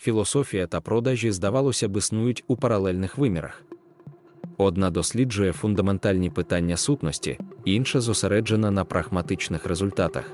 філософія та продажі, здавалося б, існують у паралельних вимірах. Одна досліджує фундаментальні питання сутності, інша зосереджена на прагматичних результатах.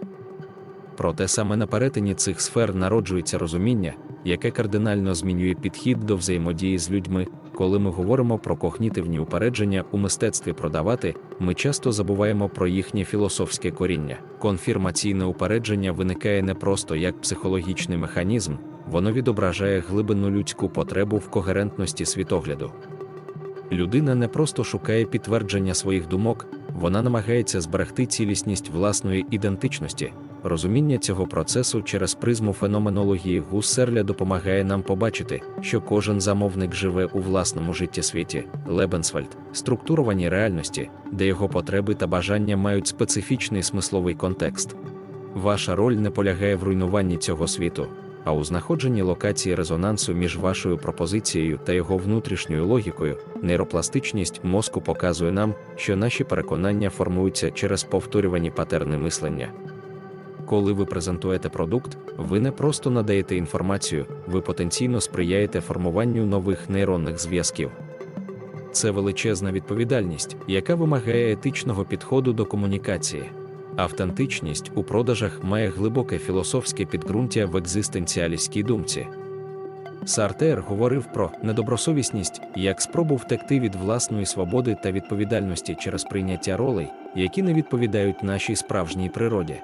Проте саме на перетині цих сфер народжується розуміння, яке кардинально змінює підхід до взаємодії з людьми. Коли ми говоримо про когнітивні упередження у мистецтві продавати, ми часто забуваємо про їхнє філософське коріння. Конфірмаційне упередження виникає не просто як психологічний механізм, воно відображає глибинну людську потребу в когерентності світогляду. Людина не просто шукає підтвердження своїх думок, вона намагається зберегти цілісність власної ідентичності. Розуміння цього процесу через призму феноменології Гуссерля допомагає нам побачити, що кожен замовник живе у власному життєсвіті, Лебенсвальд, структурованій реальності, де його потреби та бажання мають специфічний смисловий контекст. Ваша роль не полягає в руйнуванні цього світу, а у знаходженні локації резонансу між вашою пропозицією та його внутрішньою логікою, нейропластичність мозку показує нам, що наші переконання формуються через повторювані патерни мислення. Коли ви презентуєте продукт, ви не просто надаєте інформацію, ви потенційно сприяєте формуванню нових нейронних зв'язків. Це величезна відповідальність, яка вимагає етичного підходу до комунікації. Автентичність у продажах має глибоке філософське підґрунтя в екзистенціалістській думці. Сартер говорив про недобросовісність як спробу втекти від власної свободи та відповідальності через прийняття ролей, які не відповідають нашій справжній природі.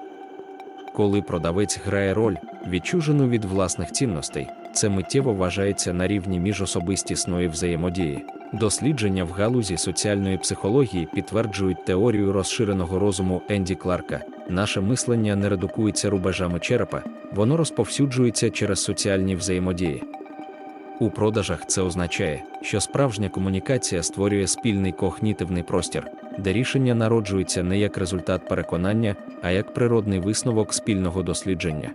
Коли продавець грає роль, відчужену від власних цінностей, це миттєво вважається на рівні міжособистісної взаємодії. Дослідження в галузі соціальної психології підтверджують теорію розширеного розуму Енді Кларка. Наше мислення не редукується рубежами черепа, воно розповсюджується через соціальні взаємодії. У продажах це означає, що справжня комунікація створює спільний когнітивний простір, де рішення народжується не як результат переконання, а як природний висновок спільного дослідження.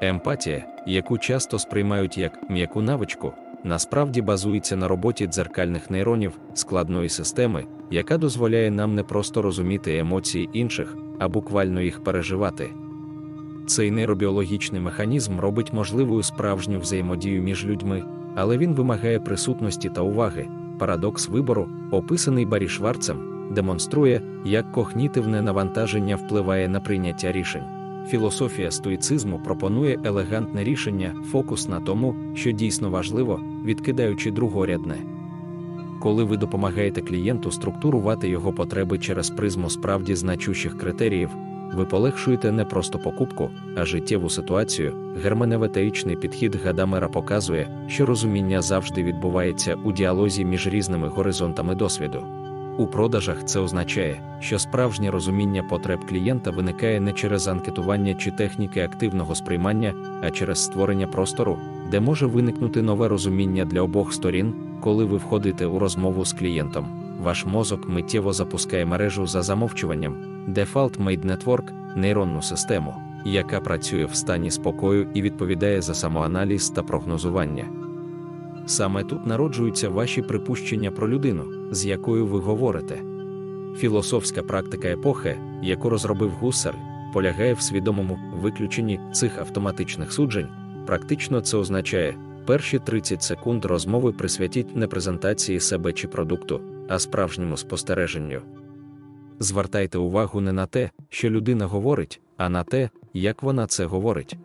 Емпатія, яку часто сприймають як м'яку навичку, насправді базується на роботі дзеркальних нейронів складної системи, яка дозволяє нам не просто розуміти емоції інших, а буквально їх переживати. Цей нейробіологічний механізм робить можливою справжню взаємодію між людьми, але він вимагає присутності та уваги. Парадокс вибору, описаний Барі Шварцем, демонструє, як когнітивне навантаження впливає на прийняття рішень. Філософія стоїцизму пропонує елегантне рішення, фокус на тому, що дійсно важливо, відкидаючи другорядне. Коли ви допомагаєте клієнту структурувати його потреби через призму справді значущих критеріїв, ви полегшуєте не просто покупку, а життєву ситуацію. Герменевтеїчний підхід Гадамера показує, що розуміння завжди відбувається у діалозі між різними горизонтами досвіду. У продажах це означає, що справжнє розуміння потреб клієнта виникає не через анкетування чи техніки активного сприймання, а через створення простору, де може виникнути нове розуміння для обох сторін, коли ви входите у розмову з клієнтом. Ваш мозок миттєво запускає мережу за замовчуванням, Default Made Network, нейронну систему, яка працює в стані спокою і відповідає за самоаналіз та прогнозування. Саме тут народжуються ваші припущення про людину, з якою ви говорите. Філософська практика епохи, яку розробив Гуссерль, полягає в свідомому виключенні цих автоматичних суджень. Практично це означає, перші 30 секунд розмови присвятіть не презентації себе чи продукту, а справжньому спостереженню. Звертайте увагу не на те, що людина говорить, а на те, як вона це говорить.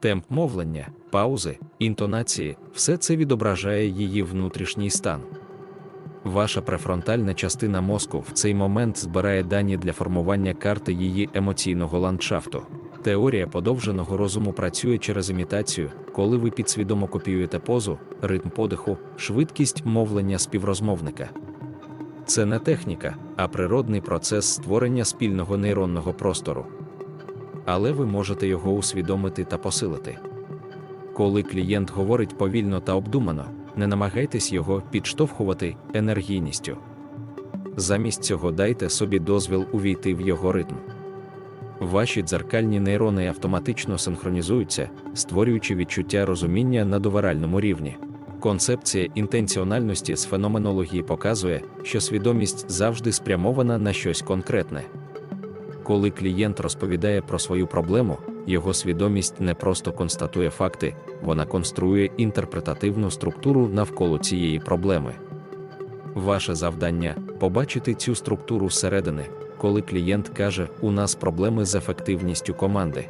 Темп мовлення, паузи, інтонації все це відображає її внутрішній стан. Ваша префронтальна частина мозку в цей момент збирає дані для формування карти її емоційного ландшафту. Теорія подовженого розуму працює через імітацію, коли ви підсвідомо копіюєте позу, ритм подиху, швидкість мовлення співрозмовника. Це не техніка, а природний процес створення спільного нейронного простору. Але ви можете його усвідомити та посилити. Коли клієнт говорить повільно та обдумано, не намагайтесь його підштовхувати енергійністю. Замість цього дайте собі дозвіл увійти в його ритм. Ваші дзеркальні нейрони автоматично синхронізуються, створюючи відчуття розуміння на доваральному рівні. Концепція інтенціональності з феноменології показує, що свідомість завжди спрямована на щось конкретне. Коли клієнт розповідає про свою проблему, його свідомість не просто констатує факти, вона конструює інтерпретативну структуру навколо цієї проблеми. Ваше завдання побачити цю структуру зсередини, коли клієнт каже, у нас проблеми з ефективністю команди.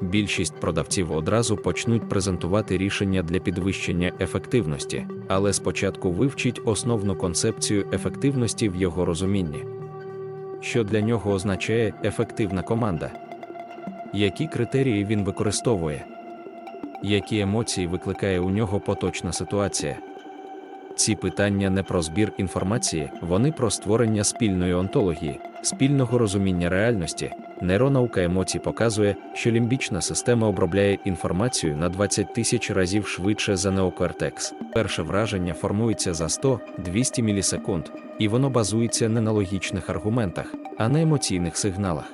Більшість продавців одразу почнуть презентувати рішення для підвищення ефективності, але спочатку вивчіть основну концепцію ефективності в його розумінні. Що для нього означає ефективна команда? Які критерії він використовує? Які емоції викликає у нього поточна ситуація? Ці питання не про збір інформації, вони про створення спільної онтології, спільного розуміння реальності. Нейронаука емоцій показує, що лімбічна система обробляє інформацію на 20 тисяч разів швидше за неокортекс. Перше враження формується за 100-200 мілісекунд, і воно базується не на логічних аргументах, а на емоційних сигналах.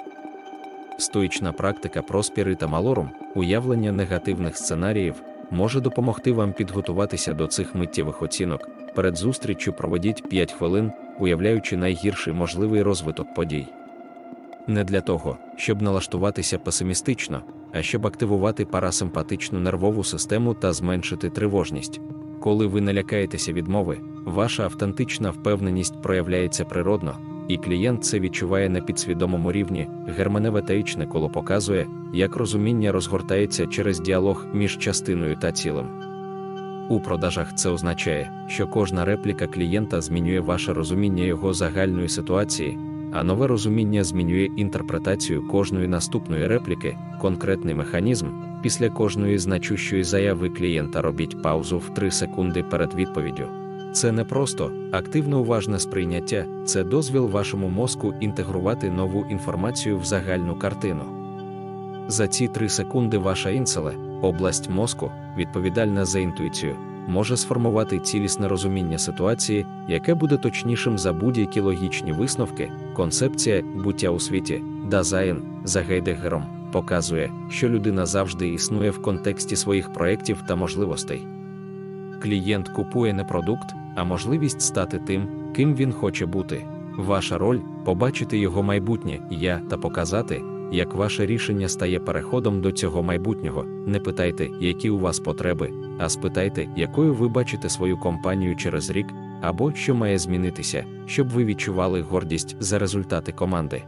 Стоїчна практика проспіри та малорум, уявлення негативних сценаріїв, може допомогти вам підготуватися до цих миттєвих оцінок. Перед зустріччю проведіть 5 хвилин, уявляючи найгірший можливий розвиток подій. Не для того, щоб налаштуватися песимістично, а щоб активувати парасимпатичну нервову систему та зменшити тривожність. Коли ви не лякаєтеся відмови, ваша автентична впевненість проявляється природно, і клієнт це відчуває на підсвідомому рівні. Герменевтеїчне коло показує, як розуміння розгортається через діалог між частиною та цілим. У продажах це означає, що кожна репліка клієнта змінює ваше розуміння його загальної ситуації, а нове розуміння змінює інтерпретацію кожної наступної репліки, конкретний механізм. Після кожної значущої заяви клієнта робіть паузу в 3 секунди перед відповіддю. Це не просто активне уважне сприйняття, це дозвіл вашому мозку інтегрувати нову інформацію в загальну картину. За ці 3 секунди ваша інселе, область мозку, відповідальна за інтуїцію, може сформувати цілісне розуміння ситуації, яке буде точнішим за будь-які логічні висновки. Концепція буття у світі, Дазайн, за Гейдегером, показує, що людина завжди існує в контексті своїх проєктів та можливостей. Клієнт купує не продукт, а можливість стати тим, ким він хоче бути. Ваша роль побачити його майбутнє я та показати, як ваше рішення стає переходом до цього майбутнього. Не питайте, які у вас потреби, а спитайте, якою ви бачите свою компанію через рік, або що має змінитися, щоб ви відчували гордість за результати команди.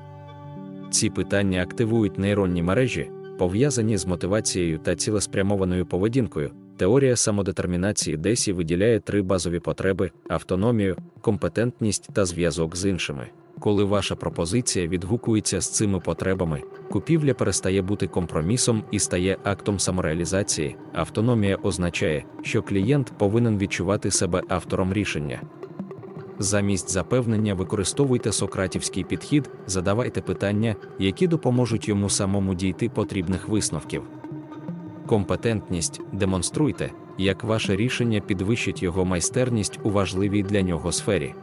Ці питання активують нейронні мережі, пов'язані з мотивацією та цілеспрямованою поведінкою. Теорія самодетермінації Десі виділяє три базові потреби: автономію, компетентність та зв'язок з іншими. Коли ваша пропозиція відгукується з цими потребами, купівля перестає бути компромісом і стає актом самореалізації. Автономія означає, що клієнт повинен відчувати себе автором рішення. Замість запевнення використовуйте сократівський підхід, задавайте питання, які допоможуть йому самому дійти потрібних висновків. Компетентність демонструйте, як ваше рішення підвищить його майстерність у важливій для нього сфері.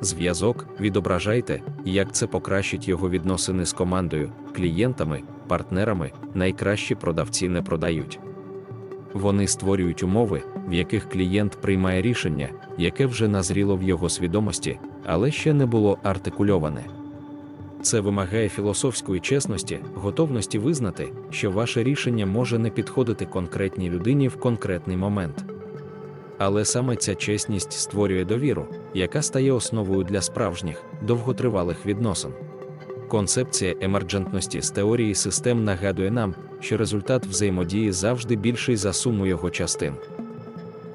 Зв'язок відображайте, як це покращить його відносини з командою, клієнтами, партнерами, найкращі продавці не продають. Вони створюють умови, в яких клієнт приймає рішення, яке вже назріло в його свідомості, але ще не було артикульоване. Це вимагає філософської чесності, готовності визнати, що ваше рішення може не підходити конкретній людині в конкретний момент. Але саме ця чесність створює довіру, яка стає основою для справжніх, довготривалих відносин. Концепція емерджентності з теорії систем нагадує нам, що результат взаємодії завжди більший за суму його частин.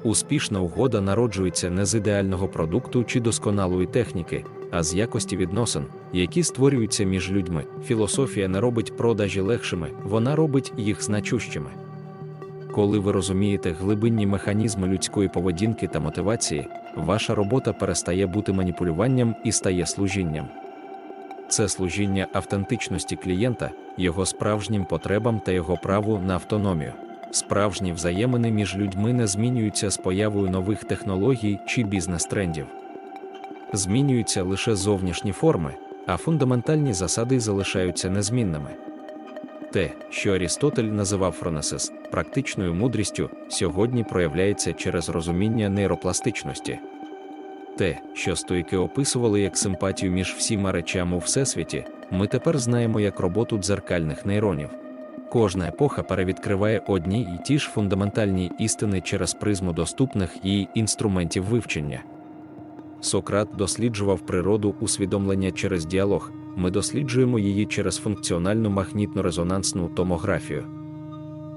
Успішна угода народжується не з ідеального продукту чи досконалої техніки, а з якості відносин, які створюються між людьми. Філософія не робить продажі легшими, вона робить їх значущими. Коли ви розумієте глибинні механізми людської поведінки та мотивації, ваша робота перестає бути маніпулюванням і стає служінням. Це служіння автентичності клієнта, його справжнім потребам та його праву на автономію. Справжні взаємини між людьми не змінюються з появою нових технологій чи бізнес-трендів. Змінюються лише зовнішні форми, а фундаментальні засади залишаються незмінними. Те, що Арістотель називав фронесис практичною мудрістю, сьогодні проявляється через розуміння нейропластичності. Те, що стоїки описували як симпатію між всіма речами у всесвіті, ми тепер знаємо як роботу дзеркальних нейронів. Кожна епоха перевідкриває одні й ті ж фундаментальні істини через призму доступних їй інструментів вивчення. Сократ досліджував природу усвідомлення через діалог, ми досліджуємо її через функціональну магнітно-резонансну томографію.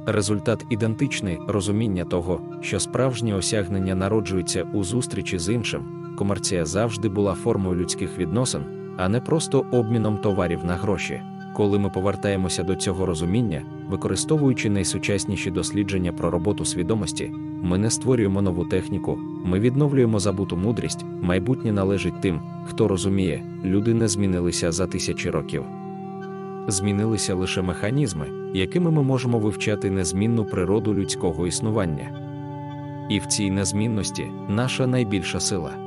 Результат ідентичний розуміння того, що справжнє осягнення народжується у зустрічі з іншим, комерція завжди була формою людських відносин, а не просто обміном товарів на гроші. Коли ми повертаємося до цього розуміння, використовуючи найсучасніші дослідження про роботу свідомості, ми не створюємо нову техніку, ми відновлюємо забуту мудрість, майбутнє належить тим, хто розуміє, люди не змінилися за тисячі років. Змінилися лише механізми, якими ми можемо вивчати незмінну природу людського існування. І в цій незмінності наша найбільша сила.